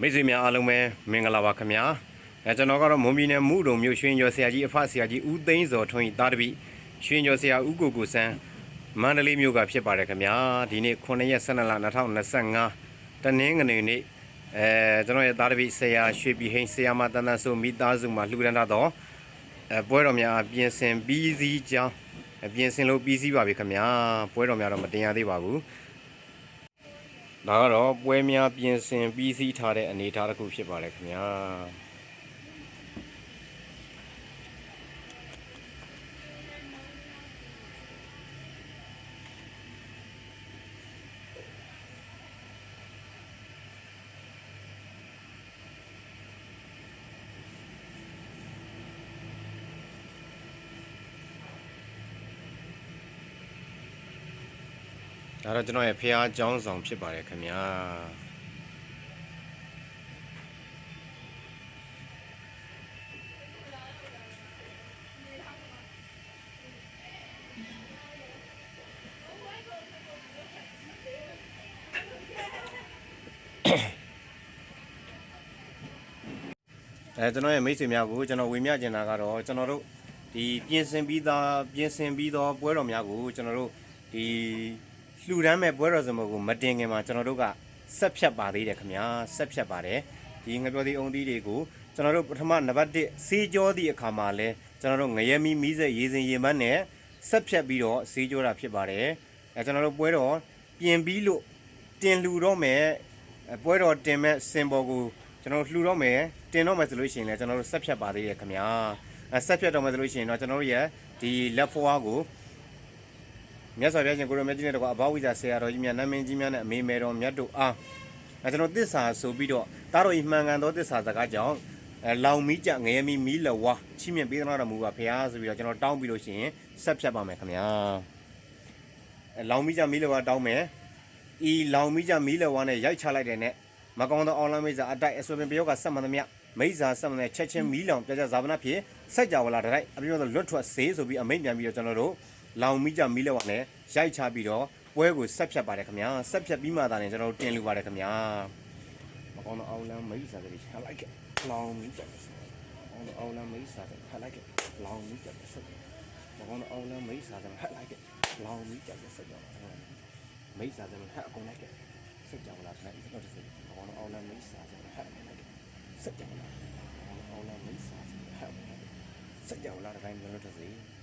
မိတ်ဆွေများအားလုံးပဲမင်္ဂလာပါခင်ဗျာအဲကျွန်တော်ကတော့မွန်ပြည်နယ်မုဒုံမြို့ရွှေကျော်ဆရာကြီးအဖဆရာကြီးဦးသိန်းစောထွန်းဤတာတပိရွှေကျော်ဆရာဦးကိုကိုဆန်းမန္တလေးမြို့ကဖြစ်ပါတယ်ခင်ဗျာဒီနေ့9ရက်12လ2025တနင်္ဂနွေနေ့အဲကျွန်တော်ရဲ့တာတပိဆရာရွှေပြည်ဟိန်းဆရာမတန်တန်ဆိုမိသားစုမှာလှူဒန်းတော့အဲပွဲတော်များပြင်ဆင်ပြီးစီးကြောင်းအဲပြင်ဆင်လို့ပြီးစီးပါပြီခင်ဗျာပွဲတော်များတော့မတင်ရသေးပါဘူး ဒါကတော့ပွဲများပြင်ဆင်ပြီးစီးထားတဲ့အနေအထားတစ်ခုဖြစ်ပါတယ်ခင်ဗျာ ဒါတော့ကျွန်တော်ရဲ့ဖះเจ้าဆောင်ဖြစ်ပါတယ်ခင်ဗျာ အဲကျွန်တော်ရဲ့မိတ်ဆွေများကိုကျွန်တော်ဝေမျှကျင်တာကတော့ကျွန်တော်တို့ဒီပြင်ဆင်ပြီးသားပြင်ဆင်ပြီးသောပွဲတော်များကိုကျွန်တော်တို့ဒီ လှူဒန်းမဲ့ပွဲတော်စမကိုမတင်ခင်မှာကျွန်တော်တို့ကဆက်ဖြတ်ပါသေးတယ်ခင်ဗျာဆက်ဖြတ်ပါတယ်ဒီငပြောသည့်အုံသီးတွေကိုကျွန်တော်တို့ပထမနံပါတ်1စေးကြောသည့်အခါမှာလဲကျွန်တော်တို့ငရဲမီမီးစက်ရေစင်ရေမန်းနဲ့ဆက်ဖြတ်ပြီးတော့စေးကြောတာဖြစ်ပါတယ်အဲကျွန်တော်တို့ပွဲတော်ပြင်ပြီးလို့တင်လှူတော့မယ်အဲပွဲတော်တင်မဲ့စင်ဘော်ကိုကျွန်တော်တို့လှူတော့မယ်တင်တော့မယ်ဆိုလို့ရှိရင်လည်းကျွန်တော်တို့ဆက်ဖြတ်ပါသေးတယ်ခင်ဗျာအဲဆက်ဖြတ်တော့မယ်ဆိုလို့ရှိရင်တော့ကျွန်တော်တို့ရဲ့ဒီလက်ဖွားကို မြတ်စွာဘုရားရှင်ကိုရမကြီးနဲ့တကွာအဘောဝိဇ္ဇာဆရာတော်ကြီးများနာမင်းကြီးများနဲ့အမေမေတော်မြတ်တို့အားအဲကျွန်တော်သစ္စာဆိုပြီးတော့တားတော်ဤမှန်ကန်သောသစ္စာစကားကြောင့်အဲလောင်မီးကြငရဲမီမီးလဝါချီးမြှင့်ပေးသနာတော်မူပါဖရာဆိုပြီးတော့ကျွန်တော်တောင်းပြီးလို့ရှိရင်ဆက်ဖြတ်ပါမယ်ခင်ဗျာအဲလောင်မီးကြမီးလဝါတောင်းမယ်ဤလောင်မီးကြမီးလဝါနဲ့ရိုက်ချလိုက်တဲ့နဲ့မကောင်းသောအောင်လမ်းမိတ်စာအတိုက်အဆွေပင်ပယောကဆက်မှန်သမျှမိတ်စာဆက်မှန်တဲ့ချက်ချင်းမီးလောင်ပြကြဇာဗနာဖြစ်စိုက်ကြဝလာတတိုက်အပြောတော့လွတ်ထွက်စေးဆိုပြီးအမိန့်ပြန်ပြီးတော့ကျွန်တော်တို့ လောင်မိကြမီးလောက်နဲ့ရိုက်ချပြီးတော့ပွဲကိုဆက်ဖြတ်ပါတယ်ခင်ဗျာဆက်ဖြတ်ပြီးမှသာနေကျွန်တော်တို့တင်လူပါတယ်ခင်ဗျာမကောင်းသောအောင်လမ်းမိတ်စာတွေချလိုက်ခဲ့လောင်မိကြဆက်မကောင်းသောအောင်လမ်းမိတ်စာတွေဖတ်လိုက်ခဲ့လောင်မိကြဆက်မကောင်းသောအောင်လမ်းမိတ်စာတွေဖတ်လိုက်ခဲ့လောင်မိကြဆက်တော့မိတ်စာတွေဖတ်အကုန်လိုက်ခဲ့စက်ကြောင်လာတဲ့တော့တစ်စက်ဘောင်းအောင်လာမိတ်စာဆိုဟဲ့စက်ကြောင်လာအောင်လာမိတ်စာဆိုဟဲ့စက်ကြောင်လာတဲ့တိုင်းလို့တစ်စက်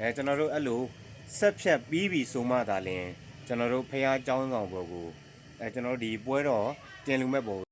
အဲကျွန်တော်တို့အဲ့လိုဆက်ဖြတ်ပြီးပြီဆိုမှသာလင်ကျွန်တော်တို့ဖះเจ้าဆောင်ဘောကိုအဲကျွန်တော်တို့ဒီပွဲတော့တင်လူမဲ့ဘော